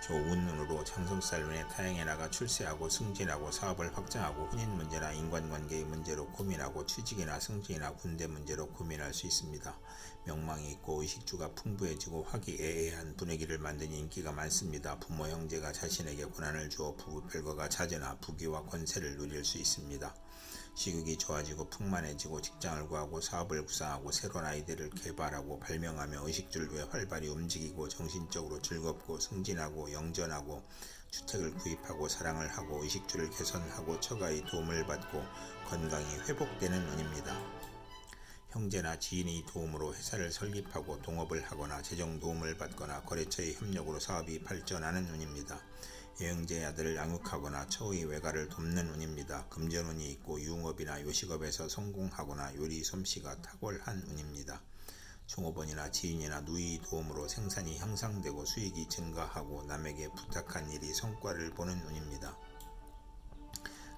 좋은 운으로 장성살운에 타향에 나가 출세하고 승진하고 사업을 확장하고 혼인 문제나 인간관계의 문제로 고민하고 취직이나 승진이나 군대 문제로 고민할 수 있습니다. 명망이 있고 의식주가 풍부해지고 화기애애한 분위기를 만든 인기가 많습니다. 부모 형제가 자신에게 고난을 주어 부부 별거가 잦으나 부귀와 권세를 누릴 수 있습니다. 시국이 좋아지고 풍만해지고 직장을 구하고 사업을 구상하고 새로운 아이디어를 개발하고 발명하며 의식주를 위해 활발히 움직이고 정신적으로 즐겁고 승진하고 영전하고 주택을 구입하고 사랑을 하고 의식주를 개선하고 처가의 도움을 받고 건강이 회복되는 운입니다. 형제나 지인의 도움으로 회사를 설립하고 동업을 하거나 재정 도움을 받거나 거래처의 협력으로 사업이 발전하는 운입니다. 여행제 아들을 양육하거나 처의 외가를 돕는 운입니다. 금전운이 있고 유흥업이나 요식업에서 성공하거나 요리 솜씨가 탁월한 운입니다. 종업원이나 지인이나 누이 도움으로 생산이 향상되고 수익이 증가하고 남에게 부탁한 일이 성과를 보는 운입니다.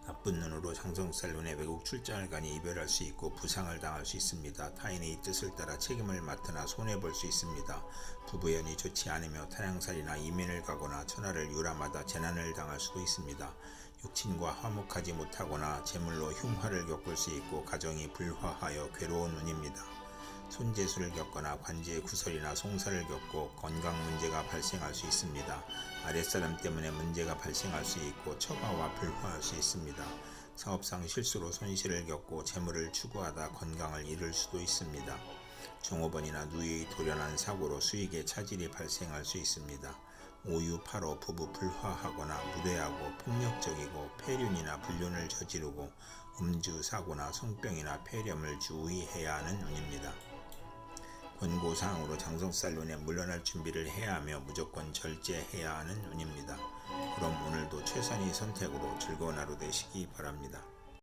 나쁜 눈으로 장성살 눈에 외국 출장을 가니 이별할 수 있고 부상을 당할 수 있습니다. 타인의 뜻을 따라 책임을 맡으나 손해볼 수 있습니다. 부부연이 좋지 않으며 타양살이나 이민을 가거나 천하를 유람하다 재난을 당할 수도 있습니다. 육친과 화목하지 못하거나 재물로 흉화를 겪을 수 있고 가정이 불화하여 괴로운 운입니다. 손재수를 겪거나 관제의 구설이나 송사를 겪고 건강 문제가 발생할 수 있습니다. 아랫사람 때문에 문제가 발생할 수 있고 처가와 불화할 수 있습니다. 사업상 실수로 손실을 겪고 재물을 추구하다 건강을 잃을 수도 있습니다. 종업원이나 누이의 돌연한 사고로 수익에 차질이 발생할 수 있습니다. 오유파로 부부 불화하거나 무례하고 폭력적이고 폐륜이나 불륜을 저지르고 음주 사고나 성병이나 폐렴을 주의해야 하는 운입니다. 권고사항으로 장성살론에 물러날 준비를 해야 하며 무조건 절제해야 하는 운입니다. 그럼 오늘도 최선의 선택으로 즐거운 하루 되시기 바랍니다.